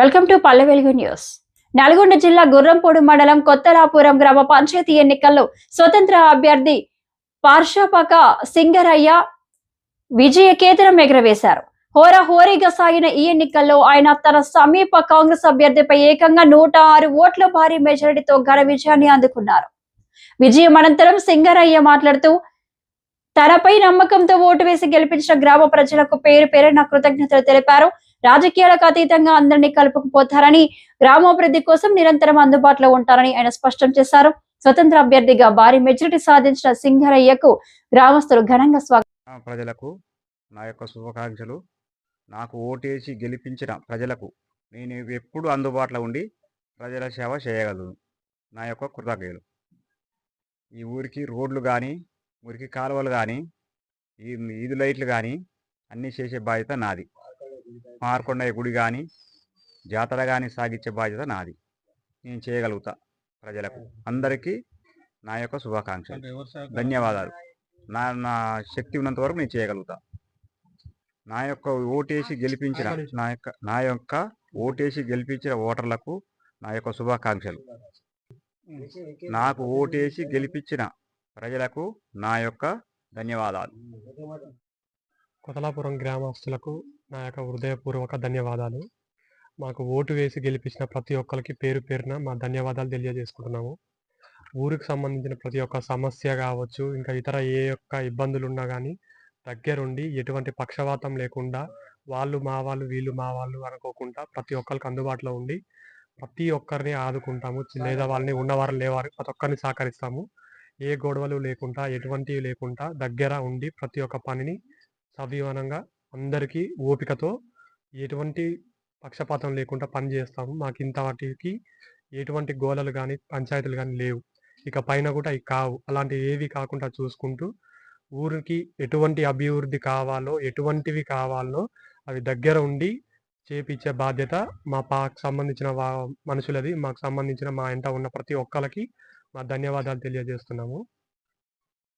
Welcome to Palle Velugu news. Nalgonda జిల్లా గుర్రంపూడి మండలం కొత్తలాపురం గ్రామ పంచాయతీ ఎన్నికల్లో స్వతంత్ర అభ్యర్థి పార్షపక సింగరయ్య విజయ కేతనం ఎగరవేశారు. హోరాహోరీగా సాగిన ఈ ఎన్నికల్లో ఆయన తన సమీప కాంగ్రెస్ అభ్యర్థిపై ఏకంగా నూట ఆరు ఓట్ల భారీ మెజారిటీతో ఘన విజయాన్ని అందుకున్నారు. విజయం అనంతరం సింగరయ్య మాట్లాడుతూ తనపై నమ్మకంతో ఓటు వేసి గెలిపించిన గ్రామ ప్రజలకు పేరు పేరున కృతజ్ఞతలు తెలిపారు. రాజకీయాలకు అతీతంగా అందరినీ కలుపుకుపోతారని గ్రామాభివృద్ధి కోసం నిరంతరం అందుబాటులో ఉంటారని ఆయన స్పష్టం చేశారు. స్వతంత్ర అభ్యర్థిగా భారీ మెజారిటీ సాధించిన సింగరయ్యకు గ్రామస్తులు ఘనంగా స్వాగతం. ప్రజలకు నా యొక్క శుభాకాంక్షలు. నాకు ఓటేసి గెలిపించిన ప్రజలకు నేను ఎప్పుడు అందుబాటులో ఉండి ప్రజల సేవ చేయగలను. నా యొక్క కృతజ్ఞతలు. ఈ ఊరికి రోడ్లు కానీ ఊరికి కాలువలు కానీ ఈ ఈదు లైట్లు కానీ అన్నీ చేసే బాధ్యత నాది. మార్కొండయ్య గుడి కానీ జాతర కానీ సాగించే బాధ్యత నాది. నేను చేయగలుగుతా ప్రజలకు. అందరికీ నా యొక్క శుభాకాంక్షలు. ధన్యవాదాలు. నా నా శక్తి ఉన్నంత వరకు నేను చేయగలుగుతా. నా యొక్క ఓటేసి గెలిపించిన నా యొక్క నా యొక్క ఓటేసి గెలిపించిన ఓటర్లకు నా యొక్క శుభాకాంక్షలు. నాకు ఓటేసి గెలిపించిన ప్రజలకు నా యొక్క ధన్యవాదాలు. కొతలాపురం గ్రామస్తులకు నా యొక్క హృదయపూర్వక ధన్యవాదాలు. మాకు ఓటు వేసి గెలిపించిన ప్రతి ఒక్కరికి పేరు పేరున మా ధన్యవాదాలు తెలియజేసుకుంటున్నాము. ఊరికి సంబంధించిన ప్రతి ఒక్క సమస్య కావచ్చు ఇంకా ఇతర ఏ యొక్క ఇబ్బందులు ఉన్నా కానీ దగ్గరుండి ఎటువంటి పక్షవాతం లేకుండా వాళ్ళు మా వాళ్ళు వీళ్ళు మా వాళ్ళు అనుకోకుండా ప్రతి ఒక్కరికి అందుబాటులో ఉండి ప్రతి ఒక్కరిని ఆదుకుంటాము. లేదా వాళ్ళని ఉన్నవారు లేవారు ప్రతి ఒక్కరిని సహకరిస్తాము. ఏ గొడవలు లేకుండా ఎటువంటివి లేకుండా దగ్గర ఉండి ప్రతి ఒక్క పనిని సవివనంగా అందరికీ ఓపికతో ఎటువంటి పక్షపాతం లేకుండా పని చేస్తాము. మాకు ఇంత వాటికి ఎటువంటి గోలలు కానీ పంచాయతీలు కానీ లేవు. ఇక పైన కూడా ఇవి కావు. అలాంటివి ఏవి కాకుండా చూసుకుంటూ ఊరికి ఎటువంటి అభివృద్ధి కావాలో ఎటువంటివి కావాలో అవి దగ్గర ఉండి చేపించే బాధ్యత మా పాకు సంబంధించిన వా- మనుషులది. మాకు సంబంధించిన మా ఇంట ఉన్న ప్రతి ఒక్కరికి మా ధన్యవాదాలు తెలియజేస్తున్నాము.